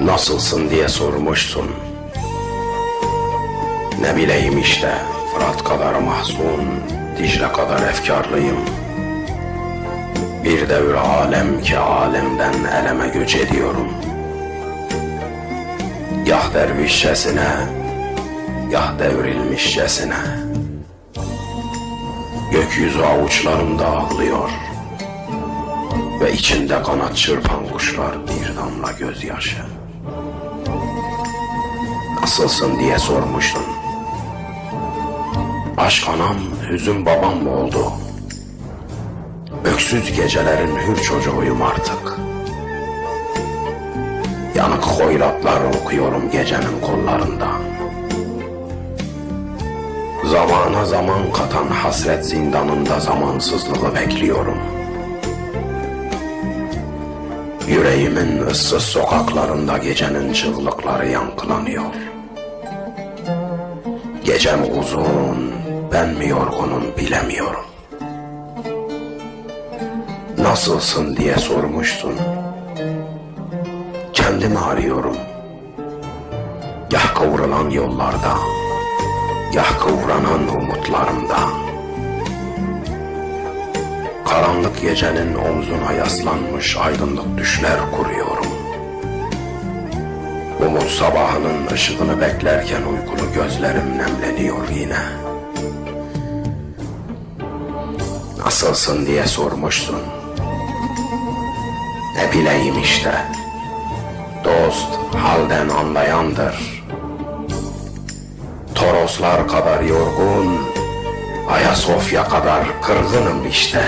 Nasılsın diye sormuşsun. Ne bileyim işte Fırat kadar mahzun, Dicle kadar efkarlıyım. Bir devir alem ki alemden eleme göç ediyorum. Yah dervişçesine, yah devrilmişçesine. Gökyüzü avuçlarımda ağlıyor. Ve içinde kanat çırpan kuşlar bir damla gözyaşı. Nasılsın diye sormuştun. Aşk anam, hüzün babam mı oldu? Öksüz gecelerin hür çocuğuyum artık. Yanık hoyratlar okuyorum gecenin kollarında. Zamana zaman katan hasret zindanında zamansızlığı bekliyorum. Yüreğimin ıssız sokaklarında gecenin çığlıkları yankılanıyor. Gecem uzun, ben mi yorgunum bilemiyorum. Nasılsın diye sormuştun. Kendimi arıyorum. Yah kıvrılan yollarda, yah kıvranan umutlarımda. Karanlık gecenin omzuna yaslanmış aydınlık düşler kuruyorum. Umut sabahının ışığını beklerken uykulu gözlerim nemleniyor yine. Nasılsın diye sormuşsun. Ne bileyim işte. Dost halden anlayandır. Toroslar kadar yorgun, Ayasofya kadar kırgınım işte.